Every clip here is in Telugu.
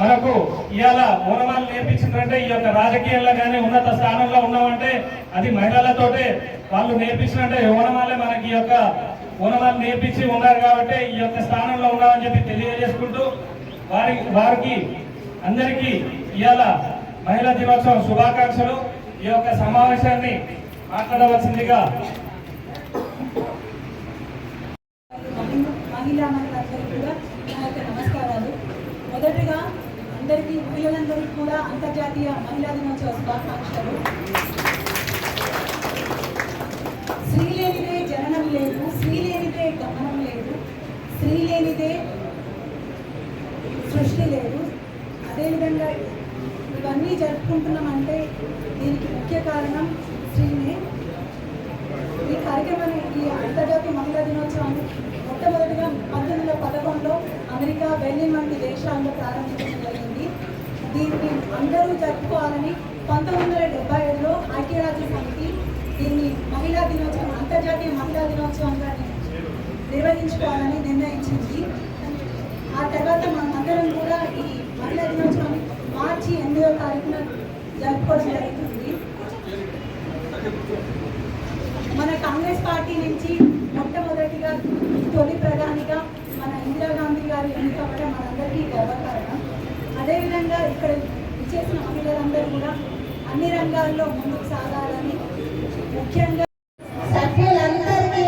మనకు ఇవాళ మూలమాలు నేర్పించిందంటే ఈ యొక్క రాజకీయాల్లో కానీ ఉన్నత స్థానంలో ఉన్నామంటే అది మహిళలతోటే వాళ్ళు నేర్పించినంటే ఓనమాలే మనకి ఈ యొక్క ఓనమాలు నేర్పించి ఉన్నారు కాబట్టి ఈ యొక్క స్థానంలో ఉన్నామని చెప్పి తెలియజేసుకుంటూ వారి వారికి అందరికీ ఇవాళ మహిళా దినోత్సవం శుభాకాంక్షలు. ఈ యొక్క సమావేశాన్ని మాట్లాడవలసిందిగా మహిళా మహిళలందరికీ కూడా నా యొక్క నమస్కారాలు మొదటిగా అందరికీ మహిళలందరికీ కూడా జాతీయ మహిళా దినోత్సవ శుభాకాంక్షలు. స్త్రీ లేనిదే జననం లేదు స్త్రీ లేనిదే గమనం లేదు స్త్రీ లేనిదే సృష్టి లేదు. అదేవిధంగా ఇవన్నీ జరుపుకుంటున్నామంటే దీనికి ముఖ్య కారణం స్త్రీనే. ఈ కార్యక్రమాన్ని ఈ అంతర్జాతీయ మహిళా దినోత్సవాన్ని మొట్టమొదటిగా పంతొమ్మిది వందల పదకొండులో అమెరికా బెర్లిన్ వంటి దేశాల్లో ప్రారంభించారు. దీన్ని అందరూ జరుపుకోవాలని పంతొమ్మిది వందల డెబ్బై ఏడులో ఐక్యరాజ్య సమితి దీన్ని మహిళా దినోత్సవం అంతర్జాతీయ మహిళా దినోత్సవంగా నిర్వహించుకోవాలని నిర్ణయించింది. ఆ తర్వాత మనమందరం కూడా ఈ మహిళా దినోత్సవాన్ని మార్చి ఎనిమిదో తారీఖున జరుపుకోవడం జరుగుతుంది. మన కాంగ్రెస్ పార్టీ నుంచి మొట్టమొదటిగా తొలి ప్రధానిగా మన ఇందిరాగాంధీ గారు ఎన్నికవ్వడం మనందరికీ గర్వకారం అదేవిధంగా ఇక్కడ ఇచ్చేసిన మహిళలందరూ కూడా అన్ని రంగాల్లో ముందుకు సాగాలని ముఖ్యంగా సభ్యులందరికీ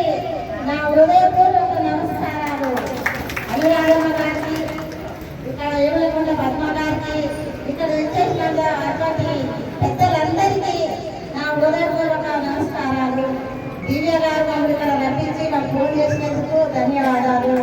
నా హృదయపూర్వక నమస్కారాలు. అయ్యారమ్మ గారికి ఇక్కడ ఏమలేకుండా పద్మ గారికి ఇక్కడ వచ్చేసిన అటువంటి పెద్దలందరికీ నా హృదయపూర్వక నమస్కారాలు. దివ్య గారు నన్ను ఇక్కడ రప్పించి నాకు ఫోన్ చేసినందుకు ధన్యవాదాలు.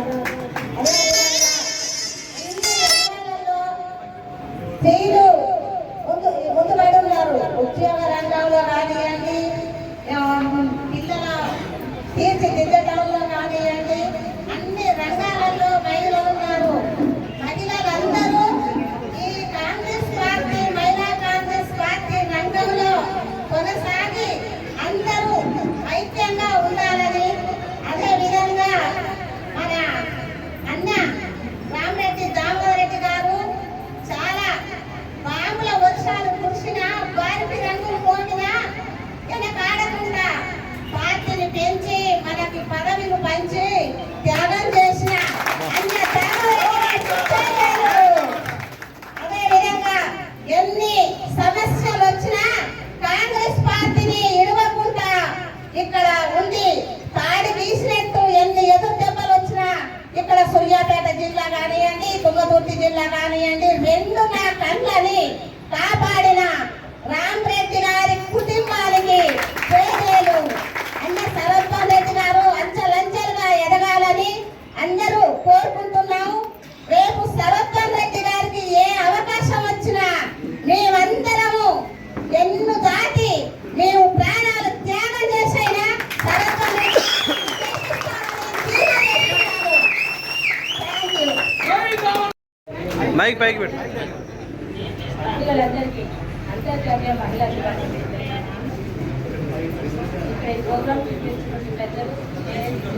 ఇక్కడ ఈ ప్రోగ్రాం చూపించినటువంటి పెద్దలు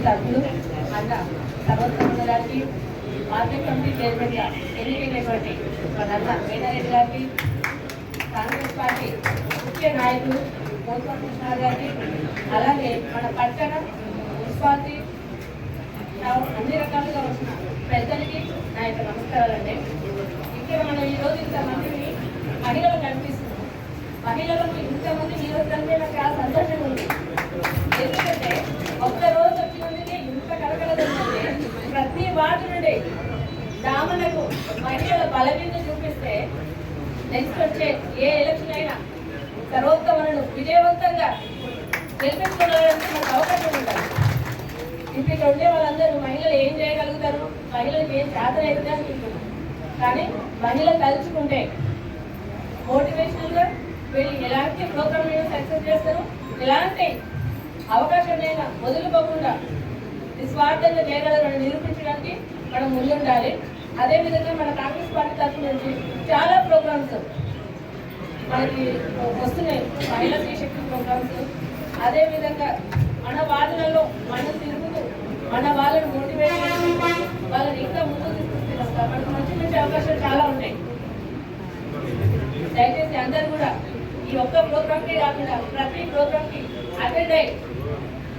సభ్యులు అన్న సర్వోత్తమ గారికి మార్కెట్ కమిటీ చైర్మన్గా ఎన్నికైనటువంటి మన అన్న మేనారెడ్డి గారికి కాంగ్రెస్ పార్టీ ముఖ్య నాయకులు గౌతమ్ కృష్ణ గారికి అలాగే మన పట్టణ మున్సిపాలిటీ అన్ని రకాలుగా వచ్చిన పెద్దలకి నా యొక్క నమస్కారాలండి. ఇక్కడ మనం ఈరోజు ఇంతమందిని మహిళలు కనిపిస్తున్నాం. మహిళలకు ఇంతమంది నియోజకంటే నాకు చాలా సంతోషంగా ఉంది. ఎందుకంటే ఒక్క రోజు వచ్చినందుకే ఇంత కలకలదంటే ప్రతి వాటి నుండి దామనకు మహిళల బలమీద చూపిస్తే నెక్స్ట్ వచ్చే ఏ ఎలక్షన్ అయినా సర్వోత్తమలను విజయవంతంగా గెలిపించుకోవడానికి మనకు అవకాశం ఉంటుంది ఇప్పుడు ఇక్కడ ఉండే వాళ్ళందరూ మహిళలు ఏం చేయగలుగుతారు? మహిళలకు ఏం సాధన అవుతుంది అనుకుంటున్నారు కానీ మహిళలు తలుచుకుంటే మోటివేషనల్గా వీళ్ళు ఎలాంటి ప్రోగ్రామ్ సక్సెస్ చేస్తారు? ఎలాంటి అవకాశమైనా వదులుకోకుండా నిస్వార్థంగా చేయగలరని నిరూపించడానికి మనం ముందుండాలి. అదేవిధంగా మన కాంగ్రెస్ పార్టీ తరఫు నుంచి చాలా ప్రోగ్రామ్స్ మనకి వస్తున్నాయి. మహిళా శక్తి ప్రోగ్రామ్స్. అదేవిధంగా మన వాదనలో మనం తిరుగుతూ మన వాళ్ళని మోటివేట్ చేసి వాళ్ళని ఇంకా ముందుకు తీసుకొస్తున్నాం. మనకు మంచి మంచి అవకాశాలు చాలా ఉన్నాయి. దయచేసి అందరూ కూడా ఈ ఒక్క ప్రోగ్రామ్కే కాకుండా ప్రతి ప్రోగ్రామ్కి అటెండ్ అయ్యి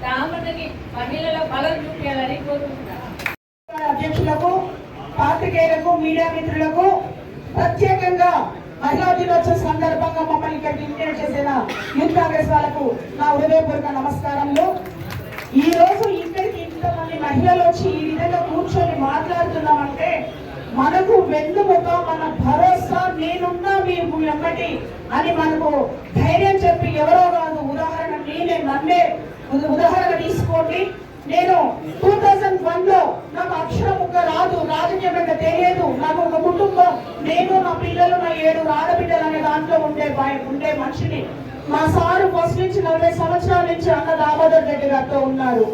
మహిళల బలం చూపించాలని కోరుకుంటున్నాను. అధ్యక్షులకు పాత్రికేయులకు మీడియా మిత్రులకు ప్రత్యేకంగా మహిళా దినోత్సవ సందర్భంగా మమ్మల్ని ఇక్కడ ఇన్వైట్ చేసిన యూత్ కాంగ్రెస్ వాళ్ళకు నా హృదయపూర్వక నమస్కారములు. ఈ రోజు ఇక్కడికి ఇంతమంది మహిళలు వచ్చి ఈ విధంగా కూర్చొని మాట్లాడుతున్నామంటే మనకు వెన్నుముక మన భరోసా నేనున్నా మీ వెంబటి అని మనకు ధైర్యం చెప్పి ఎవరో కాదు ఉదాహరణ నేనే నన్నే ఉదాహరణ తీసుకోండి. నేను టూ థౌజండ్ వన్లో నాకు అక్షరం ఒక రాదు రాజకీయం అంటే తెలియదు. నాకు ఒక కుటుంబం నేను నా పిల్లలు నా ఏడు ఆడబిడ్డలు అనే దాంట్లో ఉండే భయం ఉండే మనిషిని. మా సారు ఫస్ట్ నుంచి నలభై సంవత్సరాల నుంచి అన్న దామోదర్ రెడ్డి గారితో ఉన్నారు.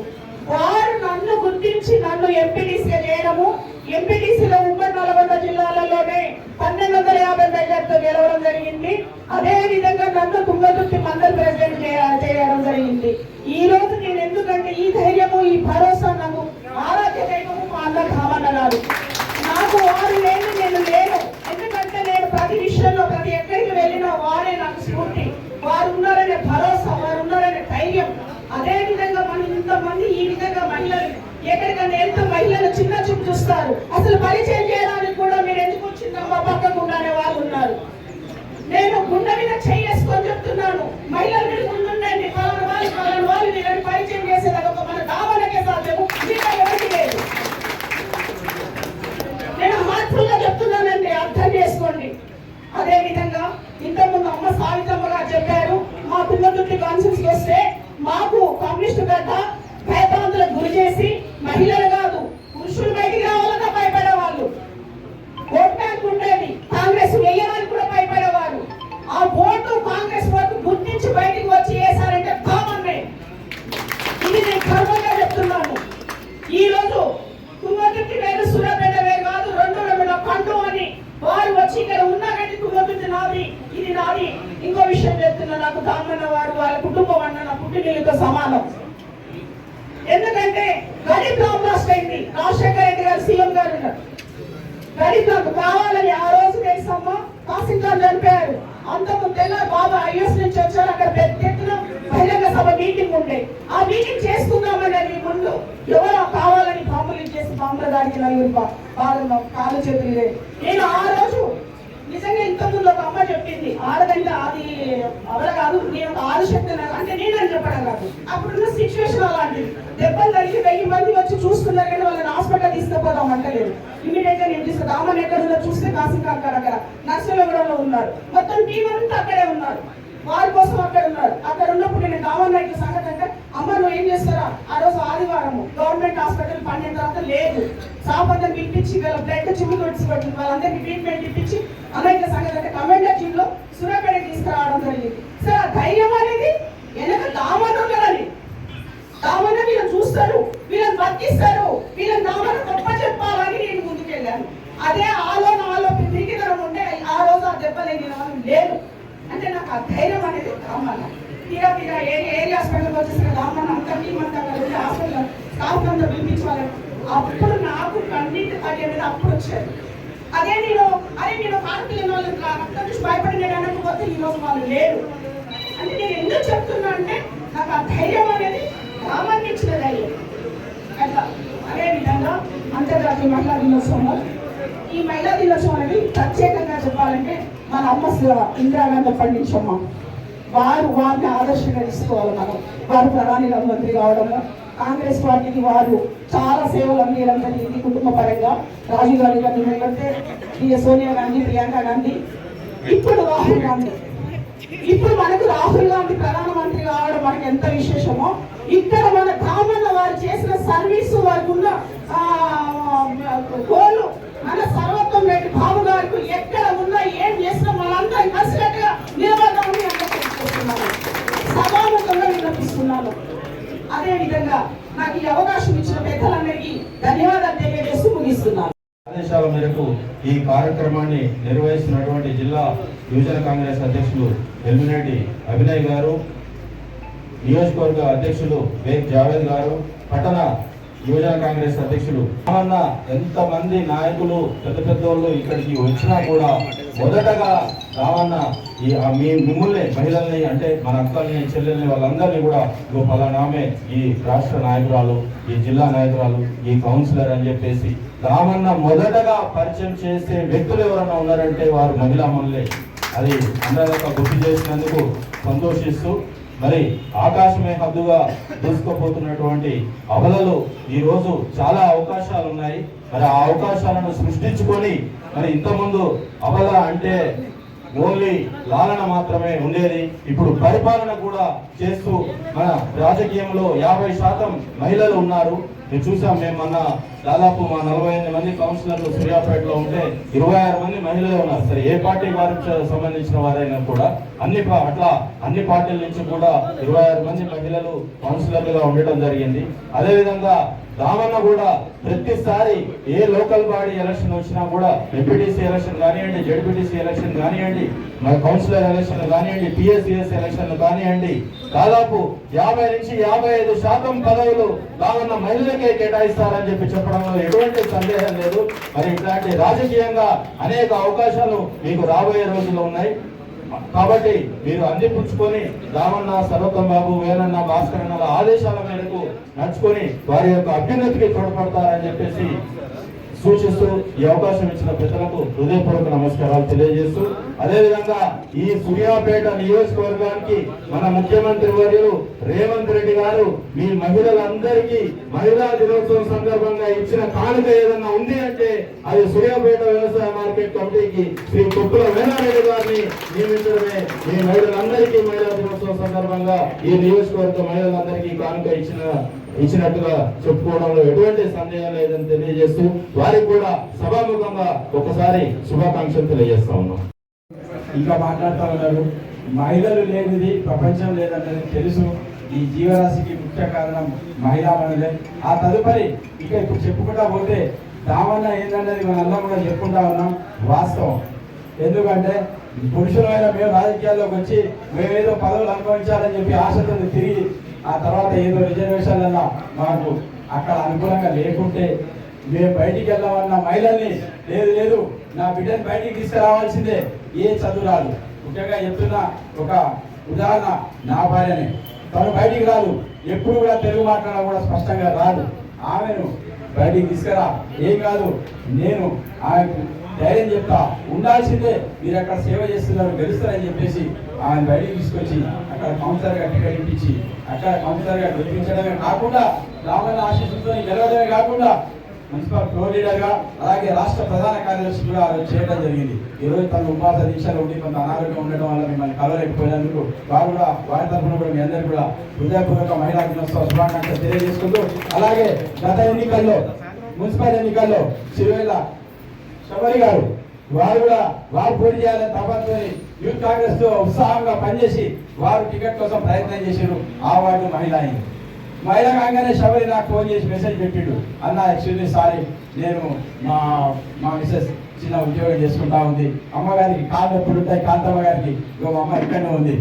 వారు నన్ను గుర్తించి నన్ను ఎంపీటీసీ చేయడము. ఎంపీటీసీలో ఉమ్మడి నల్గొండ జిల్లాలలోనే పన్నెండు వందల యాభై మెజార్టీతో గెలవడం జరిగింది. అదే విధంగా నన్ను తుంగతుర్తి మండల్ ప్రెసిడెంట్ చేయ- చేయడం జరిగింది. ఈ రోజు నేను ఎందుకంటే ఈ ధైర్యము ఈ భరోసా నాకు ఆరాధ్య దైవము మా అన్న కామన్న నాకు వారు లేని నేను లేను. ఎందుకంటే నేను ప్రతి విషయంలో ప్రతి ఎక్కడికి వెళ్ళినా వారే నాకు స్ఫూర్తి వారు ఉన్నారనే భరోసా వారు ఉన్నారనే ధైర్యం అదే విధంగా మనం ఇంతమంది ఈ విధంగా మహిళలు ఎక్కడికైనా ఎంతో మహిళలు చిన్న చూపు చూస్తారు. అసలు పరిచయం నర్సులు ఉన్నారు. మొత్తం టీం అంతా అక్కడే ఉన్నారు. వారి కోసం అక్కడ ఉన్నారు. అక్కడ ఉన్నప్పుడు నేను దామన్ నాయకుల సంగతి అంటే అమ్మ నువ్వు ఏం చేస్తారా? ఆ రోజు ఆదివారము గవర్నమెంట్ హాస్పిటల్ పన్నెండు తర్వాత లేదు. సాపంతం పిలిపించి వీళ్ళ బ్లడ్ చిమ్మి పెట్టింది వాళ్ళందరికీ ట్రీట్మెంట్ ఇప్పించి అనేక సంగతి అంటే కమెండర్ టీమ్లో సూర్యాపేటకి తీసుకురావడం జరిగింది. సరే ఆ ధైర్యం అనేది వెనక దామన్ ఉన్నారని దామన్న వీళ్ళని చూస్తారు. వీళ్ళని వర్తిస్తారు. వీళ్ళని దామన్న గొప్ప చెప్పాలని నేను ముందుకెళ్ళాను. అదే ఆలోన ఆలోచన రోజు ఆ దెబ్బలేని వాళ్ళు లేదు. అంటే నాకు ఆ ధైర్యం అనేది కావాలి తీరా తీరా ఏ ఏరియా హాస్పిటల్కి వచ్చేసిన రామన్న అంతా టీం అంతా కలిసి హాస్పిటల్ స్టాఫ్ అంతా పిలిపించాలి అప్పుడు నాకు కన్నీటి తగ్గి అనేది అప్పుడు వచ్చారు అదే నేను అరే నేను భారతీయ వాళ్ళు రక్తం చూసి భయపడి నేను అనకపోతే ఈరోజు వాళ్ళు లేరు. అంటే నేను ఎందుకు చెప్తున్నా అంటే నాకు ఆ ధైర్యం అనేది రామాన్ని ఇచ్చిన ధైర్యం. అట్లా అదే విధంగా అంతర్జాతీయ మహిళా దినోత్సవంలో ఈ మహిళా దినోత్సవం అనేది ప్రత్యేకంగా చెప్పాలంటే మన అమ్మ ఇందిరాగాంధీ పండించమ్మ వారు వారిని ఆదర్శంగా తీసుకోవాలి మనం వారు ప్రధాని మంత్రి కావడము కాంగ్రెస్ పార్టీకి వారు చాలా సేవలు అందించడం జరిగింది కుటుంబ పరంగా రాజీవ్ గాంధీ గారిని వెళ్ళితే సోనియా గాంధీ ప్రియాంక గాంధీ ఇప్పుడు రాహుల్ గాంధీ ఇప్పుడు మనకు రాహుల్ గాంధీ ప్రధానమంత్రి కావడం మనకి ఎంత విశేషమో ఇక్కడ మన కామన్న వారు చేసిన సర్వీసు వారికి ఉన్న గోలు మన సర్వత్వం రెడ్డి బాబు గారికి ఎక్కడ ఉన్నా ఏం చేసినా మనందరం కలిసినట్టుగా నిలబడదామని అందరికీ తెలియజేస్తున్నాను. సభాముఖంగా విన్నపిస్తున్నాను. అదే విధంగా నాకు ఈ అవకాశం ఇచ్చిన పెద్దలందరికీ ధన్యవాదాలు తెలియజేస్తూ ముగిస్తున్నాను. ఆదేశాల మేరకు ఈ కార్యక్రమాన్ని నిర్వహిస్తున్నటువంటి జిల్లా యువజన కాంగ్రెస్ అధ్యక్షులు ఎల్మినేటి అభినయ్ గారు నియోజకవర్గ అధ్యక్షులు వేగ్ జావేద్ గారు పట్టణ యువజన కాంగ్రెస్ అధ్యక్షులు. రామన్న ఎంతమంది నాయకులు పెద్ద పెద్ద వాళ్ళు ఇక్కడికి వచ్చినా కూడా మొదటగా రామన్న ఈ మీ మిమ్మల్ని మహిళల్ని అంటే మన అక్కల్ని చెల్లెల్ని వాళ్ళందరినీ కూడా ఇగో పలానామే ఈ రాష్ట్ర నాయకురాలు ఈ జిల్లా నాయకురాలు ఈ కౌన్సిలర్ అని చెప్పేసి రామన్న మొదటగా పరిచయం చేసే వ్యక్తులు ఎవరైనా ఉన్నారంటే వారు మహిళా మనులే. అది అందరికీ గుర్తు చేసినందుకు సంతోషిస్తూ మరి ఆకాశమే హద్దుగా దూసుకుపోతున్నటువంటి అవలలు ఈ రోజు చాలా అవకాశాలు ఉన్నాయి మరి ఆ అవకాశాలను సృష్టించుకొని మరి ఇంతకుముందు అవల అంటే ఓన్లీ లాలన మాత్రమే ఉండేది. ఇప్పుడు పరిపాలన కూడా చేస్తూ మన రాజకీయంలో యాభై శాతం మహిళలు ఉన్నారు. నేను చూసాం మేము మొన్న దాదాపు మా నలభై ఎనిమిది మంది కౌన్సిలర్లు సూర్యాపేటలో ఉంటే ఇరవై ఆరు మంది మహిళలే ఉన్నారు. సరే ఏ పార్టీ వారికి సంబంధించిన వారైనా కూడా అన్ని పా- అట్లా అన్ని పార్టీల నుంచి కూడా ఇరవై ఆరు మంది మహిళలు కౌన్సిలర్లుగా ఉండటం జరిగింది. అదేవిధంగా రామన్న కూడా ప్రతిసారి ఏ లోకల్ బాడీ ఎలక్షన్ వచ్చినా కూడా ఎంపీటీసీ ఎలక్షన్ కానివ్వండి జడ్పీటీసీ ఎలక్షన్ కానివ్వండి మన కౌన్సిలర్ ఎలక్షన్లు కానివ్వండి పిఎస్సిఎస్ ఎలక్షన్లు కానివ్వండి దాదాపు యాభై నుంచి యాభై ఐదు శాతం పదవులు రామన్న మహిళలకే కేటాయిస్తారని చెప్పి చెప్పడంలో ఎటువంటి సందేహం లేదు. మరి ఇట్లాంటి రాజకీయంగా అనేక అవకాశాలు మీకు రాబోయే రోజుల్లో ఉన్నాయి. కాబట్టి మీరు అందిపుచ్చుకొని రామన్న సర్వతం బాబు వేలన్న భాస్కర్ ఆదేశాల మేరకు నడుచుకొని వారి యొక్క అభ్యున్నతికి తోడ్పడతారని చెప్పేసి సూచిస్తూ ఈ అవకాశం ఇచ్చిన ప్రజలకు హృదయపూర్వక నమస్కారాలు తెలియజేస్తూ అదేవిధంగా ఈ సూర్యాపేట నియోజకవర్గానికి మన ముఖ్యమంత్రి వర్యులు రేవంత్ రెడ్డి గారు మీ మహిళలందరికీ మహిళా దినోత్సవం సందర్భంగా ఇచ్చిన కానుక ఏదన్నా ఉంది అంటే అది సూర్యాపేట వ్యవసాయ మార్కెట్ కమిటీకి శ్రీ కొప్పుల వేణారెడ్డి గారిని నియమించడమే. మీ మహిళలందరికీ మహిళా దినోత్సవం సందర్భంగా ఈ నియోజకవర్గ మహిళలందరికీ కానుక ఇచ్చిన ఇచ్చినట్టుగా చెప్పుకోవడంలో ఎటువంటి సందేహం లేదని తెలియజేస్తూ వారికి కూడా సభాముఖంగా ఒకసారి శుభాకాంక్షలు తెలియజేస్తా ఉన్నాం. ఇంకా మాట్లాడుతూ ఉన్నారు మహిళలు లేనిది ప్రపంచం లేదన్నది తెలుసు. ఈ జీవరాశికి ముఖ్య కారణం మహిళా మనలే. ఆ తదుపరి ఇక ఇప్పుడు చెప్పుకుంటా పోతే దామన్న మన అందరం కూడా చెప్పుకుంటా ఉన్నాం. వాస్తవం. ఎందుకంటే పురుషులమైన మేము రాజకీయాల్లోకి వచ్చి మేమేదో పదవులు అనుభవించాలని చెప్పి ఆశతో తిరిగి ఆ తర్వాత ఏదో రిజర్వేషన్లలో మాకు అక్కడ అనుకూలంగా లేకుంటే మేము బయటికి వెళ్దామన్న మహిళల్ని లేదు లేదు నా బిడ్డని బయటికి తీసుకురావాల్సిందే ఏ చదువు రాదు. ముఖ్యంగా చెప్తున్నా ఒక ఉదాహరణ నా భార్యని. తను బయటికి రాదు. ఎప్పుడు కూడా తెలుగు మాట్లాడడం కూడా స్పష్టంగా రాదు. ఆమెను బయటికి తీసుకురా. ఏం కాదు నేను ఆమెకు ధైర్యం చెప్తా. ఉండాల్సిందే మీరు అక్కడ సేవ చేస్తున్నారు గెలుస్తారని చెప్పేసి ఆమెను బయటికి తీసుకొచ్చి అక్కడ గారు టికెట్ ఇప్పించి అక్కడ గారు గెలిపించడమే కాకుండా రామన్న ఆశీస్సులతో గెలవడమే కాకుండా మున్సిపల్ ఫ్లోర్ లీడర్గా అలాగే రాష్ట్ర ప్రధాన కార్యదర్శి కూడా చేయడం జరిగింది. ఈ రోజు తన ఉపవాస దీక్షలో ఉండి కొంత అనారోగ్యం ఉండడం వల్ల మిమ్మల్ని కలవలేకపోయినందుకు వారు కూడా వారి తరఫున కూడా మీ అందరికీ కూడా హృదయపూర్వక మహిళా దినోత్సవ శుభాకాంక్షలు తెలియజేసుకుంటూ అలాగే గత ఎన్నికల్లో మున్సిపల్ ఎన్నికల్లో సిరివేల శబరి గారు వారు కూడా వారు పోటీ చేయాలని తపంతో యూత్ కాంగ్రెస్తో ఉత్సాహంగా పనిచేసి వారు టికెట్ కోసం ప్రయత్నం చేశారు. ఆ వార్డు మహిళ అయింది. మహిళ కాగానే శబరి నాకు ఫోన్ చేసి మెసేజ్ పెట్టిండు. అన్న ఎక్స్క్యూజ్ సారీ. నేను మా మా మిసెస్ చిన్న ఉద్యోగం చేసుకుంటా ఉంది. అమ్మగారికి కాళ్ళు ఎప్పుడు ఉంటాయి? కాంతమ్మ గారికి. ఇంకో అమ్మ ఇక్కడనే ఉంది.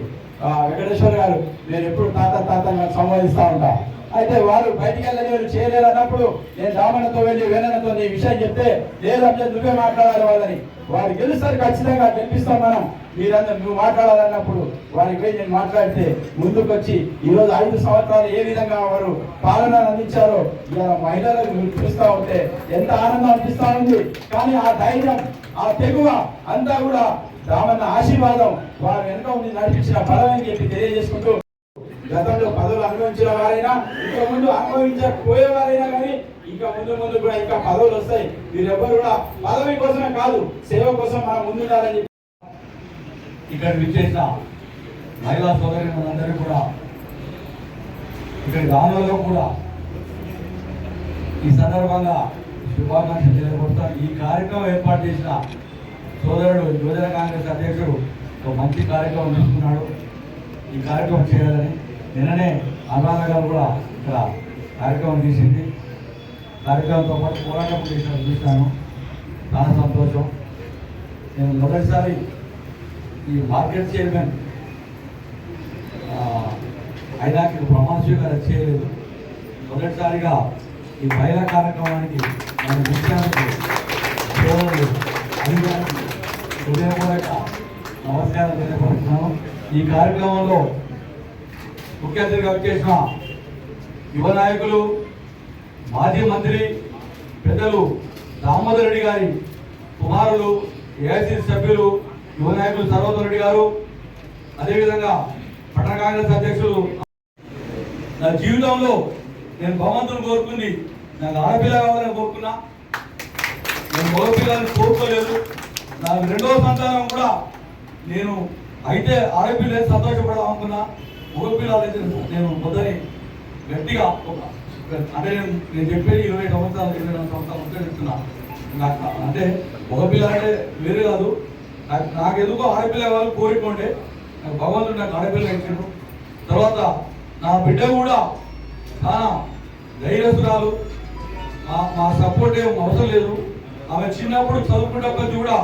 వెంకటేశ్వర గారు నేను ఎప్పుడు తాత తాత అని సంబోధిస్తా ఉంటా. అయితే వారు బయటికి వెళ్ళని వాళ్ళు చేయలేరు అన్నప్పుడు నేను రామణతో వెళ్ళి వేణనతో నీ విషయం చెప్తే లేదు అంటే నువ్వే మాట్లాడాలి వాళ్ళని. వారు గెలుస్తారు ఖచ్చితంగా గెలిపిస్తాం మనం. మీరందరూ నువ్వు మాట్లాడాలన్నప్పుడు వారికి పోయి నేను మాట్లాడితే ముందుకు వచ్చి ఈరోజు ఐదు సంవత్సరాలు ఏ విధంగా వారు పాలన అందించారో ఇలా మహిళలకు మీరు చూస్తూ ఉంటే ఎంత ఆనందం అనిపిస్తా ఉంది. కానీ ఆ ధైర్యం ఆ తెగువ అంతా కూడా రామన్న ఆశీర్వాదం వారు వెనుక ఉండి నడిపించిన బలం అని చెప్పి తెలియజేసుకుంటూ గతంలో పదవులు అనుభవించిన వారైనా ఇంకా ముందు అనుభవించకపోయే వారైనా కానీ ఇంకా ముందు ముందు కూడా ఇంకా పదవులు వస్తాయి. మీరెవ్వరు కూడా పదవి కోసమే కాదు సేవ కోసం మనం ముందుండాలని ఉండాలని ఇక్కడ విచ్చేసిన మహిళా సోదరి మనందరూ కూడా ఇక్కడ గ్రామంలో కూడా ఈ సందర్భంగా శుభాకాంక్షలు తెలియజేస్తాను ఈ కార్యక్రమం ఏర్పాటు చేసిన సోదరుడు యువజన కాంగ్రెస్ అధ్యక్షుడు ఒక మంచి కార్యక్రమం తీసుకున్నాడు. ఈ కార్యక్రమం చేయాలని నిన్ననే అనురాధ గారు కూడా ఇక్కడ కార్యక్రమం తీసింది కార్యక్రమంతో పాటు పోరాటం చేసిన చూశాను. చాలా సంతోషం. నేను మొదటిసారి ఈ మార్కెట్ చైర్మన్ ఐదాకి ప్రమాణ స్వీకారం చేయలేదు. మొదటిసారిగా ఈ మహిళా కార్యక్రమానికి మన విషయానికి సోదరులు అధికారికి హృదయపూర్వక నమస్కారం తెలియపరుస్తున్నాను. ఈ కార్యక్రమంలో ముఖ్య అతిథిగా వచ్చేసిన యువ నాయకులు మాజీ మంత్రి పెద్దలు దామోదర్ రెడ్డి గారి కుమారులు ఏఐసిసి సభ్యులు యువ నాయకులు సర్వోత్తర గారు అదేవిధంగా పట్టణ కాంగ్రెస్ అధ్యక్షులు నా జీవితంలో నేను భగవంతుని కోరుకుంది నాకు ఆడపిల్ల కావాలని కోరుకున్నా. నేను మగపిల్లని కోరుకోలేదు. నాకు రెండవ సంతానం కూడా నేను అయితే ఆడపిల్ల సంతోషపడదాం అనుకున్నా మగపిల్లలు నేను వద్దని గట్టిగా ఒక- అంటే నేను నేను చెప్పేది ఇరవై సంవత్సరాలు ఇరవై నాలుగు సంవత్సరాలు ఉంటే చెప్తున్నా. నాకు అంటే మగపిల్ల అంటే వేరే కాదు. నాకు నాకు ఎందుకో ఆడపిల్ల వాళ్ళు కోరిక ఉండే నాకు భగవంతుడు నాకు ఆడపిల్ల ఇచ్చాడు. తర్వాత నా బిడ్డ కూడా చాలా ధైర్యసురాలు మా సపోర్ట్ ఏం అవసరం లేదు. ఆమె చిన్నప్పుడు చదువుకున్నప్పటి కూడా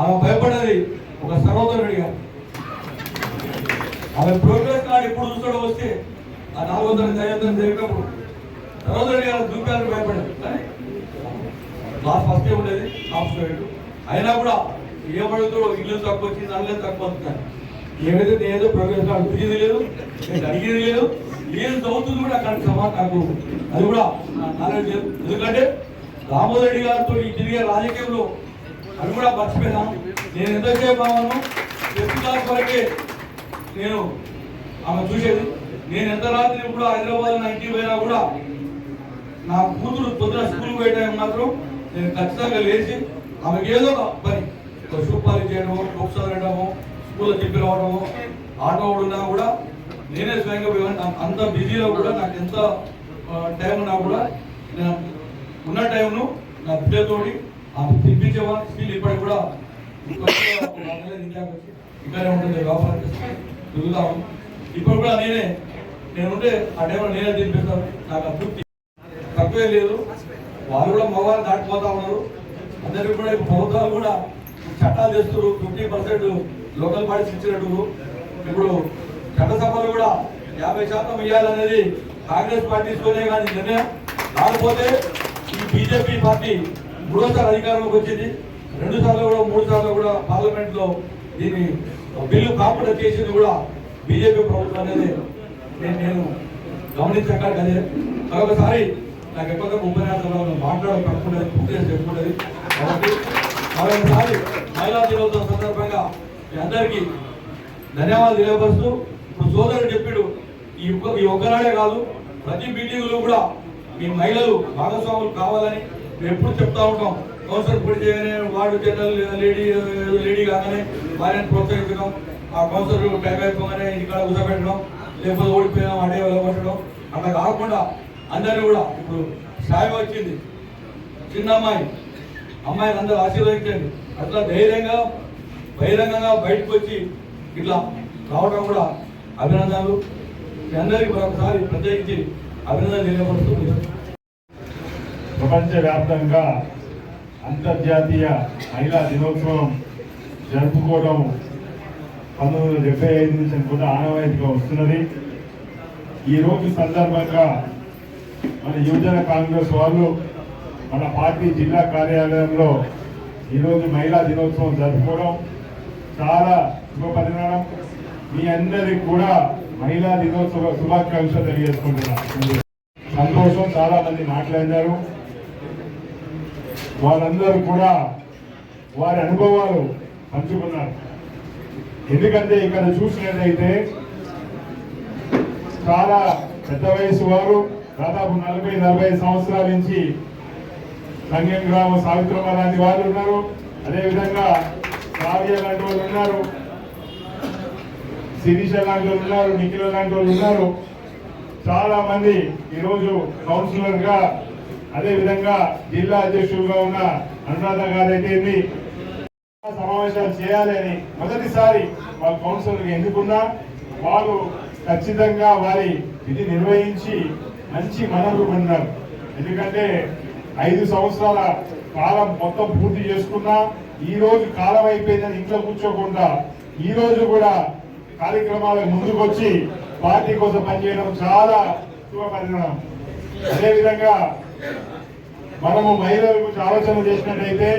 ఆమె భయపడేది ఒక సహోదరుడిగా ఆమె ప్రోగ్రెస్ కార్డు ఎప్పుడు చూస్తాడో వస్తే ఆ నాలుగు వందల ఐదు జరిగినప్పుడు సహోదరుడి గారు చూపాలని భయపడేది కానీ క్లాస్ ఫస్ట్ ఉండేది టాప్ స్టూడెంట్ అయినా కూడా ఏమడుగుతాడో ఇల్లు తక్కువ వచ్చింది అందులో తక్కువ వస్తున్నాను ఏమైతే ఏదో ప్రోగ్రెస్ కార్డు లేదు నేను అడిగేది లేదు ఏది చదువుతుంది కూడా అక్కడ సమా నాకు అది కూడా నా నాలెడ్జ్ లేదు. ఎందుకంటే రామోదర్ రెడ్డి గారితో ఈ తిరిగే రాజకీయంలో అది కూడా మర్చిపోయినా. నేను ఎంతసేపు ఆమెను ఫిఫ్త్ క్లాస్ వరకే నేను ఆమె చూసేది. నేను ఎంత రాత్రి కూడా హైదరాబాద్ నా ఇంటికి పోయినా కూడా నా కూతురు తొందర స్కూల్ పోయే టైం మాత్రం నేను ఖచ్చితంగా లేచి ఆమెకి ఏదో పని ఒక చేయడము బుక్స్ చదవడము స్కూల్లో చెప్పి రావడము ఆటో ఉన్నా కూడా నేనే స్వయంగా నాకు అంత బిజీలో కూడా నాకు ఎంత టైం ఉన్నా కూడా నేను ఉన్న టైంను నా బిడ్డతోటి ఆమె తిప్పించేవాడిని ఇప్పటికి కూడా ఒక ఇక్కడే ఉంటుంది వ్యాపారం తిరుగుతాము. ఇప్పుడు కూడా నేనే నేనుంటే ఆ టైంలో నేనే తినిపిస్తాను. నాకు అభివృద్ధి తక్కువే లేదు. వాళ్ళు కూడా మగవాళ్ళు దాటిపోతా ఉన్నారు. అందరికీ కూడా ప్రభుత్వాలు కూడా చట్టాలు చేస్తున్నారు. ఫిఫ్టీ పర్సెంట్ లోకల్ పార్టీస్ ఇచ్చినట్టు. ఇప్పుడు చట్టసభలు కూడా యాభై శాతం ఇవ్వాలనేది కాంగ్రెస్ పార్టీతోనే కానీ నిర్ణయం కాకపోతే ఈ బీజేపీ పార్టీ మూడోసారి అధికారంలోకి వచ్చింది. రెండు సార్లు కూడా మూడు సార్లు కూడా పార్లమెంట్లో దీన్ని బిల్లు కాకుండా చేసింది కూడా బీజేపీ ప్రభుత్వం అనేది నేను నేను గమనించక అదే మరొకసారి నాకు ఎక్కువగా ఉపన్యాసంలో మాట్లాడడం తప్పుండేది పూర్తి చేసి కాబట్టి మరొకసారి మహిళా దినోత్సవం సందర్భంగా మీ అందరికీ ధన్యవాదాలు తెలియపరుస్తూ ఇప్పుడు సోదరుడు చెప్పాడు ఈ ఈ ఒక్కనాడే కాదు ప్రతి మీటింగ్లో కూడా మీ మహిళలు భాగస్వాములు కావాలని మేము ఎప్పుడు చెప్తా ఉంటాం. కౌన్సిలర్ పూర్తి చేయగానే వార్డు జనరల్ లేడీ లేడీ కాగానే వారిని ప్రోత్సహించడం ఆ కౌన్సిలర్ టైం అయిపోగానే ఇక్కడ కూర్చోబెట్టడం లేకపోతే ఓడిపోయాం అడే వెళ్ళగొట్టడం అట్లా కాకుండా అందరూ కూడా ఇప్పుడు సాయం వచ్చింది. చిన్న అమ్మాయి అమ్మాయిని అందరూ ఆశీర్వదించండి. అట్లా ధైర్యంగా బహిరంగంగా బయటకు వచ్చి ఇట్లా రావడం కూడా అభినందనలు. మీ అందరికీ మరొకసారి ప్రత్యేకించి అభినందనలు తెలియపడుతుంది ప్రపంచవ్యాప్తంగా అంతర్జాతీయ మహిళా దినోత్సవం జరుపుకోవడం పంతొమ్మిది వందల డెబ్బై ఐదు నుంచి అనుకుంటే ఆనవాయితీగా వస్తున్నది. ఈ రోజు సందర్భంగా మన యువజన కాంగ్రెస్ వాళ్ళు మన పార్టీ జిల్లా కార్యాలయంలో ఈరోజు మహిళా దినోత్సవం జరుపుకోవడం చాలా శుభ పరిణామం. మీ అందరికి కూడా మహిళా దినోత్సవ శుభాకాంక్షలు తెలియజేసుకుంటున్నాను. సంతోషం చాలా మంది మాట్లాడినారు వాళ్ళందరూ కూడా వారి అనుభవాలు పంచుకున్నారు. ఎందుకంటే ఇక్కడ చూసినట్లయితే చాలా పెద్ద వయసు వారు దాదాపు నలభై నలభై సంవత్సరాల నుంచి సంగం గ్రామ సావిత్రమ్మ లాంటి వాళ్ళు ఉన్నారు. అదేవిధంగా కావ్య లాంటి వాళ్ళు ఉన్నారు. శిరీష లాంటి వాళ్ళు ఉన్నారు. నిఖిల లాంటి వాళ్ళు ఉన్నారు. చాలా మంది ఈరోజు కౌన్సిలర్గా అదేవిధంగా జిల్లా అధ్యక్షులుగా ఉన్న అనురాధ గారు అయితే ఏంది, సమావేశాలు చేయాలని మొదటిసారి వాళ్ళ కౌన్సిలర్ ఎన్నుకున్నా వాళ్ళు ఖచ్చితంగా వారి ఇది నిర్వహించి మంచి మనలు ఉన్నారు ఎందుకంటే ఐదు సంవత్సరాల కాలం మొత్తం పూర్తి చేసుకున్నా ఈ రోజు కాలం అయిపోయిందని ఇంట్లో కూర్చోకుండా ఈ రోజు కూడా కార్యక్రమాలకు ముందుకొచ్చి పార్టీ కోసం పనిచేయడం చాలా శుభ పరిణామం అదేవిధంగా మనము మహిళల గురించి ఆలోచన చేసినట్టయితే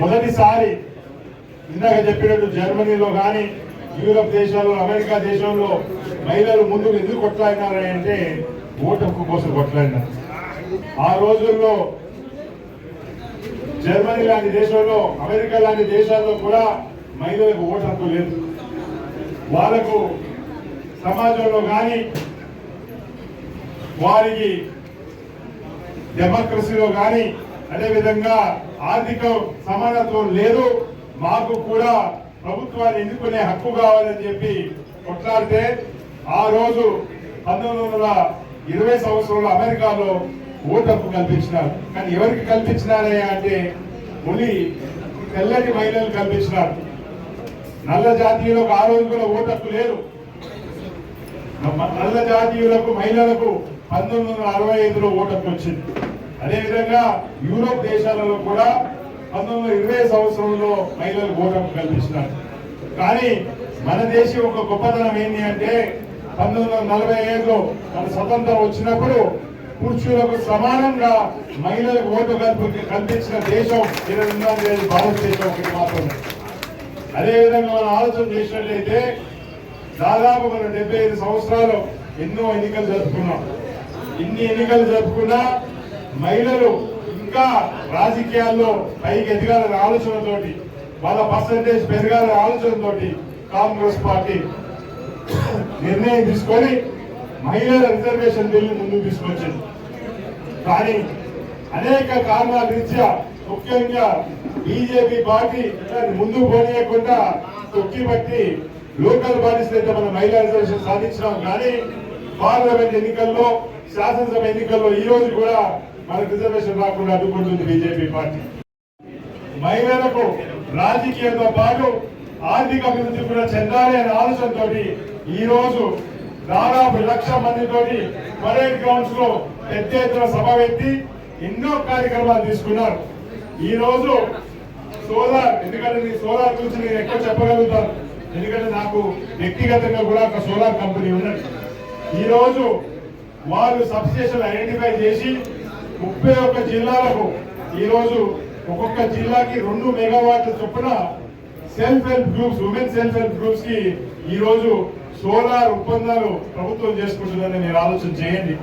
మొదటిసారి ఇందాక చెప్పినట్టు జర్మనీలో కానీ యూరప్ దేశాల్లో అమెరికా దేశంలో మహిళలు ముందుకు ఎందుకు కొట్లాడినారని అంటే ఓటు హక్కు కోసం కొట్లాడినారు. ఆ రోజుల్లో జర్మనీ లాంటి దేశంలో అమెరికా లాంటి దేశాల్లో కూడా మహిళలకు ఓటు హక్కు లేదు వాళ్ళకు సమాజంలో కానీ వారికి డెమోక్రసీలో కానీ అదేవిధంగా ఆర్థిక సమానత్వం లేదు. మాకు కూడా ప్రభుత్వాన్ని ఎన్నుకునే హక్కు కావాలని చెప్పి కొట్లాడితే ఆ రోజు పంతొమ్మిది వందల ఇరవై సంవత్సరంలో అమెరికాలో ఓటప్పు కల్పించినారు. కానీ ఎవరికి కల్పించినారయ్యా అంటే ఓన్లీ తెల్లటి మహిళలు కల్పించినారు. నల్ల జాతీయులకు ఆ రోజు కూడా ఓటు లేదు. నల్ల జాతీయులకు మహిళలకు పంతొమ్మిది వందల అరవై ఐదులో ఓటప్పు వచ్చింది. అదేవిధంగా యూరోప్ దేశాలలో కూడా పంతొమ్మిది వందల ఇరవై సంవత్సరంలో మహిళలకు ఓటప్పు కల్పించినారు. కానీ మన దేశం ఒక గొప్పతనం ఏంటి అంటే పంతొమ్మిది వందల నలభై ఐదులో మన స్వతంత్రం వచ్చినప్పుడు పురుషులకు సమానంగా మహిళలకు ఓటు కల్పి కల్పించిన దేశం ఇరవై భారతదేశం ఒకటి మాత్రమే. అదేవిధంగా మనం ఆలోచన చేసినట్లయితే దాదాపు మనం డెబ్బై ఐదు సంవత్సరాలు ఎన్నో ఎన్నికలు జరుపుకున్నాం. ఇన్ని ఎన్నికలు జరుపుకున్నా మహిళలు ఇంకా రాజకీయాల్లో పైకి ఎదగాలనే ఆలోచనతోటి వాళ్ళ పర్సంటేజ్ పెరగాలనే ఆలోచనతోటి కాంగ్రెస్ పార్టీ నిర్ణయం తీసుకొని మహిళల రిజర్వేషన్ బిల్లు ముందుకు తీసుకొచ్చింది. కానీ అనేక కారణాల రీత్యా ముఖ్యంగా బీజేపీ పార్టీ దాన్ని ముందుకు పోనీయకుండా తొక్కి పట్టి లోకల్ బాడీస్ అయితే మన మహిళా రిజర్వేషన్ సాధించినాం. కానీ పార్లమెంట్ ఎన్నికల్లో శాసనసభ ఎన్నికల్లో ఈ రోజు కూడా మనకు రిజర్వేషన్ రాకుండా అడ్డుకుంటుంది బీజేపీ పార్టీ. మహిళలకు రాజకీయంతో పాటు ఆర్థిక అభివృద్ధి కూడా చెందాలి అనే ఆలోచనతో ఈ రోజు దాదాపు లక్ష మందితోటి పరేడ్ గ్రౌండ్స్లో పెద్ద ఎత్తున సభ పెట్టి ఎన్నో కార్యక్రమాలు తీసుకున్నారు. ఈ రోజు సోలార్ ఎందుకంటే ఈ సోలార్ గురించి నేను ఎక్కువ చెప్పగలుగుతాను? ఎందుకంటే నాకు వ్యక్తిగతంగా కూడా ఒక సోలార్ కంపెనీ ఉన్నది. ఈ రోజు వారు సబ్స్టేషన్ ఐడెంటిఫై చేసి ముప్పై ఒక్క జిల్లాలకు ఈ రోజు ఒక్కొక్క జిల్లాకి రెండు మెగావాట్ల చొప్పున self help groups women self help గ్రూప్స్కి ఈ రోజు సోలార్ ఒప్పందాలు ప్రభుత్వం చేసుకుంటుందని మీరు ఆలోచన చేయండి.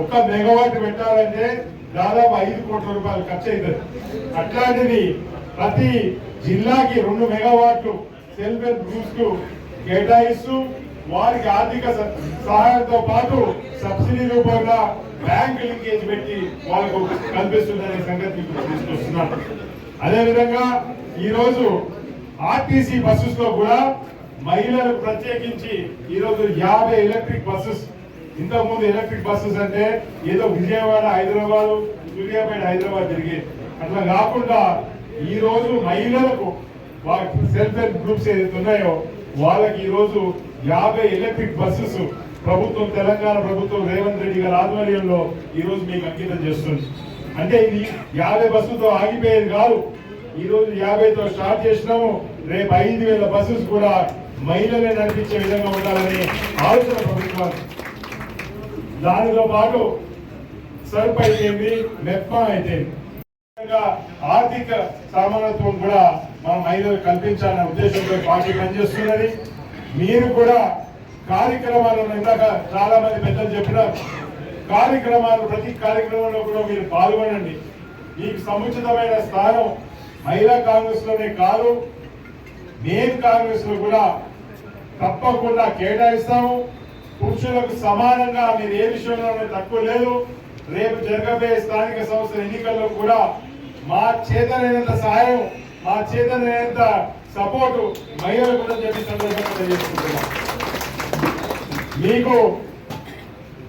ఒక్క మెగావాట్ పెట్టాలంటే దాదాపు ఐదు కోట్ల రూపాయలు ఖర్చు అవుతుంది అట్లాంటిది ప్రతి జిల్లాకి రెండు మెగావాట్లు సెల్ఫ్ హెల్ప్ గ్రూప్స్కు కేటాయిస్తూ వారికి ఆర్థిక సహాయంతో పాటు సబ్సిడీ రూపంగా బ్యాంక్ లింకేజ్ పెట్టి వాళ్ళకు కల్పిస్తుందనే సంగతి ఇప్పుడు తీసుకొస్తున్నారు అదేవిధంగా ఈరోజు ఆర్టీసీ బస్సెస్లో కూడా మహిళలకు ప్రత్యేకించి ఈరోజు యాభై ఎలక్ట్రిక్ బస్సెస్ ఇంతకు ముందు ఎలక్ట్రిక్ బస్సెస్ అంటే ఏదో విజయవాడ హైదరాబాద్ సూర్యాపేట హైదరాబాద్ తిరిగేది అట్లా కాకుండా ఈ రోజు మహిళలకు సెల్ఫ్ హెల్ప్ గ్రూప్స్ ఏదైతే ఉన్నాయో వాళ్ళకి ఈరోజు యాభై ఎలక్ట్రిక్ బస్సెస్ ప్రభుత్వం తెలంగాణ ప్రభుత్వం రేవంత్ రెడ్డి గారి ఆధ్వర్యంలో ఈరోజు మీకు అంకితం చేస్తుంది. అంటే ఇది యాభై బస్సులతో ఆగిపోయేది కాదు. ఈరోజు యాభైతో స్టార్ట్ చేసినాము రేపు ఐదు వేల బస్సెస్ కూడా మహిళలే నడిపించే విధంగా ఉండాలని ఆలోచన ప్రభుత్వాలు దానితో పాటు సర్ప్ అయితేంది మెప్ప అయితే ఆర్థిక సమానత్వం కూడా మా మహిళలు కల్పించాలనే ఉద్దేశంతో పార్టీ పనిచేస్తున్నది. మీరు కూడా కార్యక్రమాలను ఇందాక చాలా మంది పెద్దలు చెప్పినారు. కార్యక్రమాలు ప్రతి కార్యక్రమంలో కూడా మీరు పాల్గొనండి. మీకు సముచితమైన స్థానం మహిళా కాంగ్రెస్లోనే కాదు. మేము కాంగ్రెస్లో కూడా తప్పకుండా కేటాయిస్తాము. పురుషులకు సమానంగా మీరు ఏ విషయంలో తక్కువ లేదు. రేపు జరగబోయే స్థానిక సంస్థల ఎన్నికల్లో కూడా మా చేతనైనంత సహాయం మా చేతనైనంత సపోర్టు మహిళలు కూడా చెప్పి సందర్భంగా తెలియజేసుకుంటున్నాం. మీకు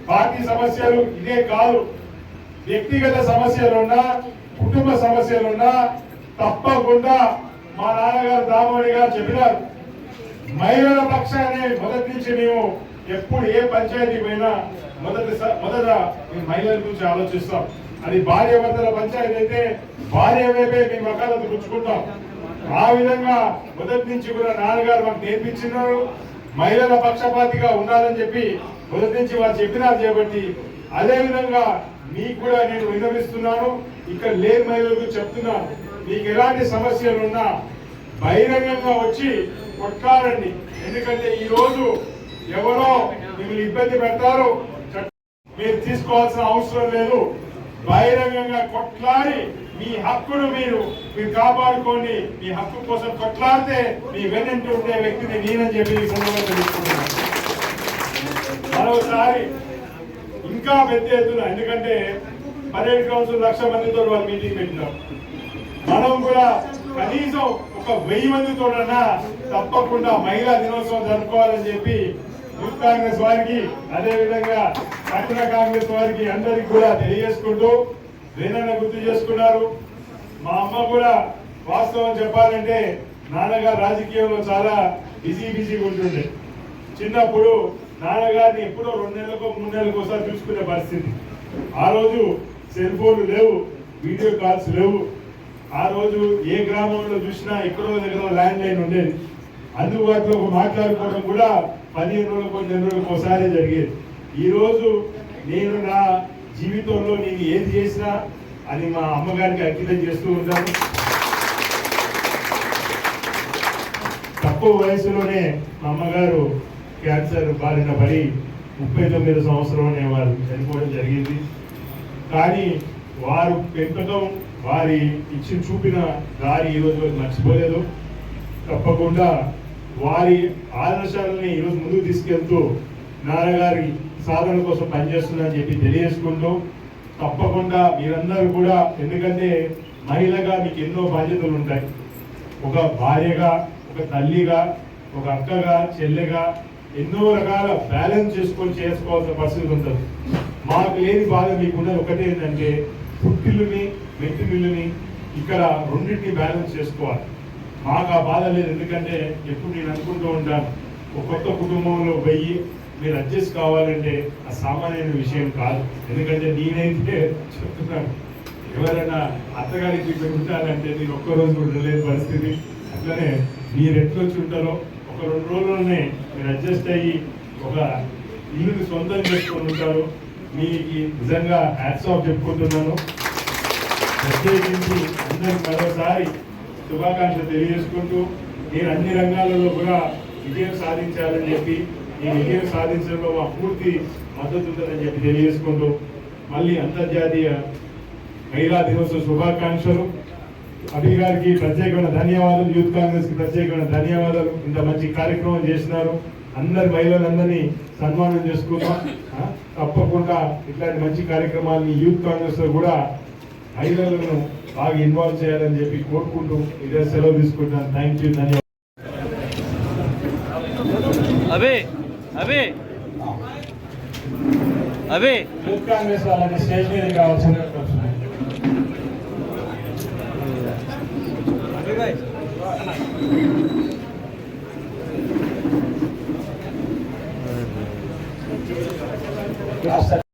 పార్టీ సమస్యలు ఇదే కాదు. వ్యక్తిగత సమస్యలున్నా కుటుంబ సమస్యలున్నా తప్పకుండా మా నాన్నగారు దామోడి గారు చెప్పినారు. మహిళల పక్షాన్ని మొదటి నుంచి మేము ఎప్పుడు ఏ పంచాయతీ పోయినా మొదటి స- మొదట మేము మహిళల గురించి ఆలోచిస్తాం. అది భార్య భర్తల పంచాయతీ అయితే భార్య వైపే మేము వకాలత పుచ్చుకుంటాం. ఆ విధంగా మొదటి నుంచి కూడా నాన్నగారు మాకు నేర్పించినారు. మహిళల పక్షపాతిగా ఉండాలని చెప్పి మొదటి నుంచి వారు చెప్పినారు కాబట్టి అదే విధంగా మీకు కూడా నేను విన్నవిస్తున్నాను. ఇక్కడ లేని మహిళలకు చెప్తున్నాను. మీకు ఎలాంటి సమస్యలు ఉన్నా బహిరంగంగా వచ్చి కొట్లాడండి. ఎందుకంటే ఈ రోజు ఎవరో మిమ్మల్ని ఇబ్బంది పెడతారు. మీరు తీసుకోవాల్సిన అవసరం లేదు. బహిరంగంగా కొట్లాడి మీ హక్కును మీరు మీరు కాపాడుకోండి. మీ హక్కు కోసం కొట్లాడితే మీ వెన్నంటి ఉండే వ్యక్తిని నేనని చెప్పి ఈ సందర్భంగా తెలుసుకుంటున్నాను మరోసారి ఇంకా పెద్ద ఎత్తున ఎందుకంటే పర్యటన కౌన్సిల్ లక్ష మందితో వాళ్ళు మీటింగ్ పెట్టినారు. మనం కూడా కనీసం ఒక వెయ్యి మందితోనన్నా తప్పకుండా మహిళా దినోత్సవం జరుపుకోవాలని చెప్పి యూత్ కాంగ్రెస్ వారికి అదే విధంగా పట్టణ కాంగ్రెస్ వారికి అందరికి కూడా తెలియజేసుకుంటూ వేనన్న గుర్తు చేసుకున్నారు. మా అమ్మ కూడా వాస్తవం చెప్పాలంటే నాన్నగారు రాజకీయంలో చాలా బిజీ బిజీగా ఉంటుండే. చిన్నప్పుడు నాన్నగారిని ఎప్పుడో రెండు నెలలకు మూడు నెలలకు ఒకసారి చూసుకునే పరిస్థితి. ఆ రోజు సెల్ ఫోన్లు లేవు వీడియో కాల్స్ లేవు. ఆ రోజు ఏ గ్రామంలో చూసినా ఎక్కడో దగ్గర ల్యాండ్ లైన్ ఉండేది. అందుబాటులో మాట్లాడుకోవడం కూడా పదిహేను రోజులకు నెల రోజులకు ఒకసారి జరిగేది. ఈరోజు నేను నా జీవితంలో నేను ఏది చేసినా అని మా అమ్మగారికి అంకితం చేస్తూ ఉంటాను. తక్కువ వయసులోనే మా అమ్మగారు క్యాన్సర్ బారిన పడి ముప్పై తొమ్మిది సంవత్సరంలోనే వారు చనిపోవడం జరిగింది. కానీ వారు పెంపకం వారి ఇచ్చి చూపిన దారి ఈరోజు మర్చిపోలేదు. తప్పకుండా వారి ఆదర్శాలని ఈరోజు ముందుకు తీసుకెళ్తూ నాన్నగారి సాధన కోసం పనిచేస్తుందని చెప్పి తెలియజేసుకుంటూ తప్పకుండా మీరందరూ కూడా ఎందుకంటే మహిళగా మీకు ఎన్నో బాధ్యతలు ఉంటాయి. ఒక భార్యగా ఒక తల్లిగా ఒక అక్కగా చెల్లెగా ఎన్నో రకాల బ్యాలెన్స్ చేసుకొని చేసుకోవాల్సిన పరిస్థితి ఉంటుంది. మాకు లేని బాధ మీకున్నది ఒకటే ఏంటంటే పుట్టిల్లుని మెట్టిల్లుని ఇక్కడ రెండింటిని బ్యాలెన్స్ చేసుకోవాలి. మాకు ఆ బాధ లేదు. ఎందుకంటే ఎప్పుడు నేను అనుకుంటూ ఉంటాను ఒక కొత్త కుటుంబంలో పోయి మీరు అడ్జస్ట్ కావాలంటే ఆ సామాన్యమైన విషయం కాదు. ఎందుకంటే నేనైతే చెప్తున్నాను ఎవరైనా అత్తగారికి ఇక్కడ ఉంటారంటే నేను ఒక్కరోజు కూడా ఉండలేని పరిస్థితి. అట్లనే మీరు ఎట్లొచ్చి ఉంటారో ఒక రెండు రోజుల్లోనే మీరు అడ్జస్ట్ అయ్యి ఒక ఇల్లుని సొంతం చేసుకొని ఉంటారు. మీకు నిజంగా హ్యాట్స్ ఆఫ్ చెప్పుకుంటున్నాను. ప్రత్యేకించి అందరికి మరోసారి శుభాకాంక్షలు తెలియజేసుకుంటూ మీరు అన్ని రంగాలలో కూడా విజయం సాధించాలని చెప్పి ఈ విజయం సాధించడంలో మా పూర్తి మద్దతు ఉంటుందని చెప్పి తెలియజేసుకుంటూ మళ్ళీ అంతర్జాతీయ మహిళా దినోత్సవ శుభాకాంక్షలు. అభి గారికి ప్రత్యేకమైన ధన్యవాదాలు యూత్ కాంగ్రెస్కి ప్రత్యేకమైన ధన్యవాదాలు. ఇంత మంచి కార్యక్రమం చేసినారు. అందరి మహిళలందరినీ సన్మానం చేసుకుందాం. తప్పకుండా ఇట్లాంటి మంచి కార్యక్రమాలని యూత్ కాంగ్రెస్లో కూడా మహిళలను బాగా ఇన్వాల్వ్ చేయాలని చెప్పి కోరుకుంటూ ఇదే సెలవు తీసుకుంటాను థ్యాంక్ యూ ధన్యవాదాలు. యూత్ కాంగ్రెస్ వాళ్ళని స్టేజ్ మీద రాష్ట్ర